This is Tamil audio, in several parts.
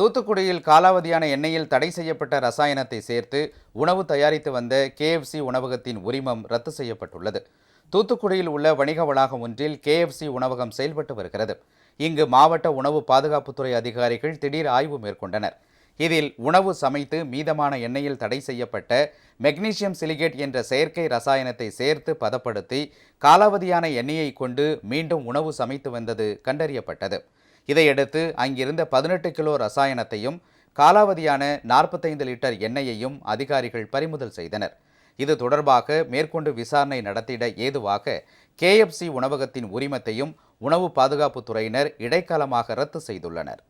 தூத்துக்குடியில் காலாவதியான எண்ணெயில் தடை செய்யப்பட்ட ரசாயனத்தை சேர்த்து உணவு தயாரித்து வந்த கேஎஃப்சி உணவகத்தின் உரிமம் ரத்து செய்யப்பட்டுள்ளது. தூத்துக்குடியில் உள்ள வணிக வளாகம் ஒன்றில் கேஎஃப்சி உணவகம் செயல்பட்டு வருகிறது. இங்கு மாவட்ட உணவு பாதுகாப்புத்துறை அதிகாரிகள் திடீர் ஆய்வு மேற்கொண்டனர். இதில் உணவு சமைத்து மீதமான எண்ணெயில் தடை செய்யப்பட்ட மெக்னீசியம் சிலிகேட் என்ற செயற்கை ரசாயனத்தை சேர்த்து பதப்படுத்தி காலாவதியான எண்ணெயை கொண்டு மீண்டும் உணவு சமைத்து வந்தது கண்டறியப்பட்டது. இதையடுத்து அங்கிருந்த பதினெட்டு கிலோ ரசாயனத்தையும் காலாவதியான நாற்பத்தைந்து லிட்டர் எண்ணெயையும் அதிகாரிகள் பறிமுதல் செய்தனர். இது தொடர்பாக மேற்கொண்டு விசாரணை நடத்திட ஏதுவாக கேஎஃப்சி உணவகத்தின் உரிமத்தையும் உணவு பாதுகாப்புத்துறையினர் இடைக்காலமாக ரத்து செய்துள்ளனர்.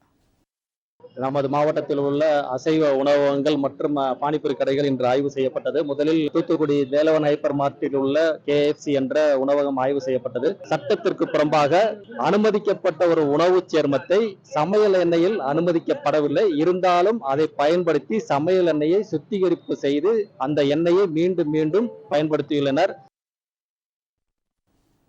நமது மாவட்டத்தில் உள்ள அசைவ உணவகங்கள் மற்றும் பானிபூரி கடைகள் இன்று ஆய்வு செய்யப்பட்டது. முதலில் தூத்துக்குடி வேலவன் ஹைப்பர் மார்க்கெட்டில் உள்ள கேஎஃப்சி என்ற உணவகம் ஆய்வு செய்யப்பட்டது. சட்டத்திற்கு புறம்பாக அனுமதிக்கப்பட்ட ஒரு உணவு சேர்மத்தை சமையல் எண்ணெயில் அனுமதிக்கப்படவில்லை. இருந்தாலும் அதை பயன்படுத்தி சமையல் எண்ணெயை சுத்திகரிப்பு செய்து அந்த எண்ணெயை மீண்டும் மீண்டும் பயன்படுத்தியுள்ளனர்.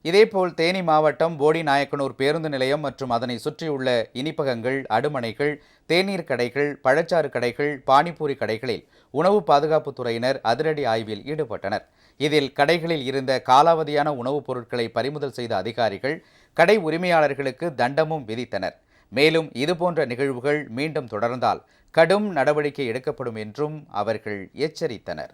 இதேபோல் தேனி மாவட்டம் போடி நாயக்கனூர் பேருந்து நிலையம் மற்றும் அதனை சுற்றியுள்ள இனிப்பகங்கள் அடுமனைகள் தேநீர் கடைகள் பழச்சாறு கடைகள் பானிபூரி கடைகளில் உணவு பாதுகாப்பு துறையினர் அதிரடி ஆய்வில் ஈடுபட்டனர். இதில் கடைகளில் இருந்த காலாவதியான உணவுப் பொருட்களை பறிமுதல் செய்த அதிகாரிகள் கடை உரிமையாளர்களுக்கு தண்டமும் விதித்தனர். மேலும் இதுபோன்ற நிகழ்வுகள் மீண்டும் தொடர்ந்தால் கடும் நடவடிக்கை எடுக்கப்படும் என்றும் அவர்கள் எச்சரித்தனர்.